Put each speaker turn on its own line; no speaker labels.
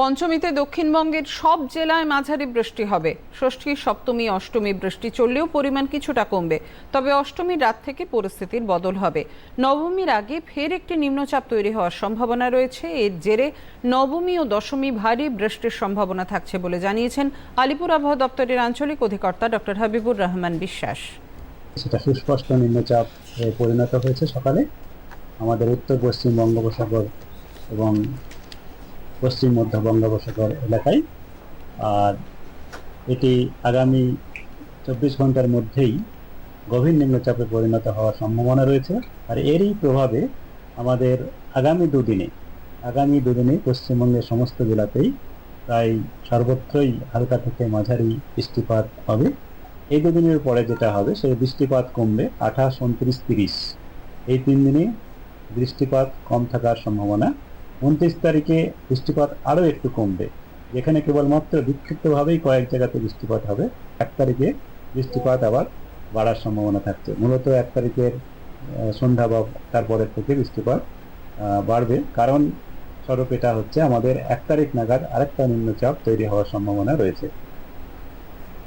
পঞ্চমীতে দক্ষিণবঙ্গের সব জেলায় মাঝারি বৃষ্টি হবে। ষষ্ঠী, সপ্তমী, অষ্টমী বৃষ্টি চললেও পরিমাণ কিছুটা কমবে। তবে অষ্টমীর রাত থেকে পরিস্থিতির বদল হবে। নবমীর আগে ফের একটি নিম্নচাপ তৈরি হওয়ার সম্ভাবনা রয়েছে। এর জেরে নবমী ও দশমী ভারী বৃষ্টির সম্ভাবনা থাকছে বলে জানিয়েছেন আলিপুর আবহাওয়া দপ্তরের আঞ্চলিক অধিকর্তা ডক্টর হাবিবুর রহমান বিশ্বাস।
সেটা সুস্পষ্ট নিম্নচাপ পরিণত হয়েছে সকালে। আমাদের উত্তর, পশ্চিম বঙ্গোপসাগর এবং পশ্চিম মধ্য বঙ্গোপসাগর এলাকায়। আর এটি আগামী চব্বিশ ঘণ্টার মধ্যেই গভীর নিম্নচাপে পরিণত হওয়ার সম্ভাবনা রয়েছে। আর এরই প্রভাবে আমাদের আগামী দুদিনে আগামী দুদিনে পশ্চিমবঙ্গের সমস্ত জেলাতেই প্রায় সর্বত্রই হালকা থেকে মাঝারি বৃষ্টিপাত হবে। এই দুদিনের পরে যেটা হবে, সেই বৃষ্টিপাত কমবে আঠাশ, উনত্রিশ, তিরিশ। এই তিন দিনে বৃষ্টিপাত কম থাকার সম্ভাবনা উনত্রিশ তারিখে বৃষ্টিপাত আরও একটু কমবে। যেখানে কেবলমাত্র বিক্ষিপ্তভাবেই কয়েক জায়গাতে বৃষ্টিপাত হবে। এক তারিখে বৃষ্টিপাত আবার বাড়ার সম্ভাবনা থাকছে। মূলত এক তারিখের সন্ধ্যা বা তারপরের থেকে বৃষ্টিপাত বাড়বে। কারণ স্বরূপ এটা হচ্ছে আমাদের এক তারিখ নাগাদ আরেকটা নিম্নচাপ তৈরি হওয়ার সম্ভাবনা রয়েছে।